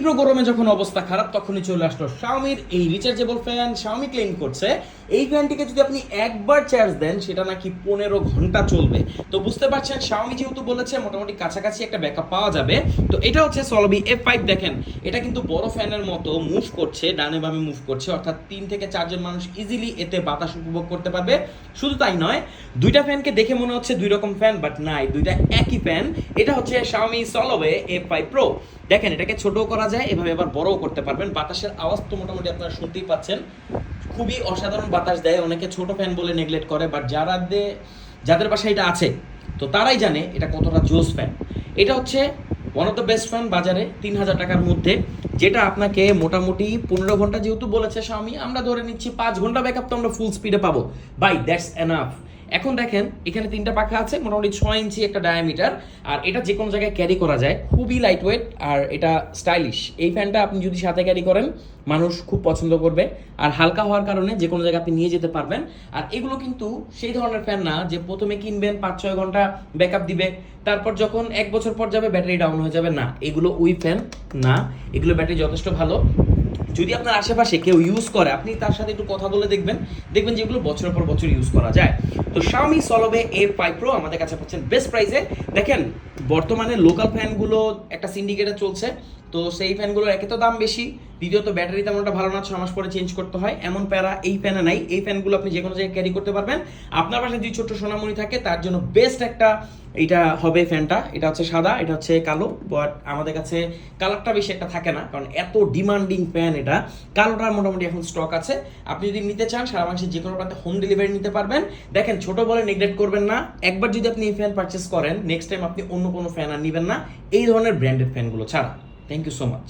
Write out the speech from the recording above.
তীব্র গরমে যখন অবস্থা খারাপ, তখনই চলে আসলো শাওমির এই রিচার্জেবল ফ্যান শাওমি ক্লেম করছে। এই ফ্যানটিকে যদি আপনি একবার চার্জ দেন, সেটা নাকি পনেরো ঘণ্টা চলবে। তো বুঝতে পারছেন শাওমি যেহেতু বলেছে, মোটামুটি কাছাকাছি একটা ব্যাকআপ পাওয়া যাবে। তো এটা হচ্ছে সলবি এফ ফাইভ দেখেন। এটা কিন্তু বড় ফ্যানের মতো মুভ করছে, ডানে বামে মুভ করছে। অর্থাৎ তিন থেকে চারজন মানুষ ইজিলি এতে বাতাস উপভোগ করতে পারবে। শুধু তাই নয়, দুইটা ফ্যানকে দেখে মনে হচ্ছে দুই রকম ফ্যান বাট নাই, দুইটা একই ফ্যান এটা হচ্ছে Xiaomi Solove F five pro দেখেন, এটাকে ছোটও করা যায়, এভাবে আবার বড়ও করতে পারবেন। বাতাসের আওয়াজ তো মোটামুটি আপনারা শুনতেই পাচ্ছেন। খুবই অসাধারণ বাতাস দেয়, অনেকে ছোট ফ্যান বলে নেগলেক্ট করে বাট যারা যাদের বাসায় এটা আছে, তো তারাই জানে এটা কতটা জোস ফ্যান এটা হচ্ছে one of the best fan বাজারে, তিন হাজার টাকার মধ্যে, যেটা আপনাকে মোটামুটি পনেরো ঘণ্টা যেহেতু বলেছে স্বামী, আমরা ধরে নিচ্ছি পাঁচ ঘণ্টা ব্যাকআপ তো আমরা ফুল স্পিডে পাবো। বাই দ্যাটস এনাফ এখন দেখেন, এখানে তিনটা পাখা আছে, মোটামুটি ছয় ইঞ্চি একটা ডায়ামিটার আর এটা যে কোনো জায়গায় ক্যারি করা যায়। খুবই লাইট ওয়েট আর এটা স্টাইলিশ এই ফ্যানটা আপনি যদি সাথে ক্যারি করেন, মানুষ খুব পছন্দ করবে। আর হালকা হওয়ার কারণে যে কোনো জায়গায় আপনি নিয়ে যেতে পারবেন। আর এগুলো কিন্তু সেই ধরনের ফ্যান না, যে প্রথমে কিনবেন, পাঁচ ছয় ঘণ্টা ব্যাকআপ দিবে, তারপর যখন এক বছর পর যাবে ব্যাটারি ডাউন হয়ে যাবে। না, এগুলো ওই ফ্যান না। এগুলো ব্যাটারি যথেষ্ট ভালো। যদি আপনার আশেপাশে কেউ ইউজ করে, আপনি তার সাথে একটু কথা বলে দেখবেন। দেখবেন যেগুলো বছরের পর বছর ইউজ করা যায়। তো Xiaomi Solove A five pro আমাদের কাছে পাচ্ছেন বেস্ট প্রাইসে দেখেন বর্তমানে লোকাল ফ্যানগুলো একটা সিন্ডিকেটে চলছে, তো সেই ফ্যানগুলোর একে তো দাম বেশি, দ্বিতীয়ত ব্যাটারি তেমনটা ভালো না ছ মাস পরে চেঞ্জ করতে হয়। এমন প্যারা এই ফ্যানে নাই, এই ফ্যানগুলো আপনি যে কোনো জায়গায় ক্যারি করতে পারবেন। আপনার পাশে যদি ছোট্ট সোনামণি থাকে, তার জন্য বেস্ট একটা এটা হবে ফ্যানটা এটা হচ্ছে সাদা, এটা হচ্ছে কালো বাট আমাদের কাছে কালারটা বেশি একটা থাকে না, কারণ এত ডিমান্ডিং ফ্যান এটা। কালোটা মোটামুটি এখন স্টক আছে। আপনি যদি নিতে চান, সারা বাংলাদেশের যে কোনো প্রান্তে হোম ডেলিভারি নিতে পারবেন। দেখেন, ছোট বলে নেগলেক্ট করবেন না। একবার যদি আপনি এই ফ্যান পারচেস করেন নেক্সট টাইম আপনি অন্য কোনো ফ্যান আর নেবেন না। এই ধরনের ব্র্যান্ডেড ফ্যানগুলো ছাড়া। Thank you so much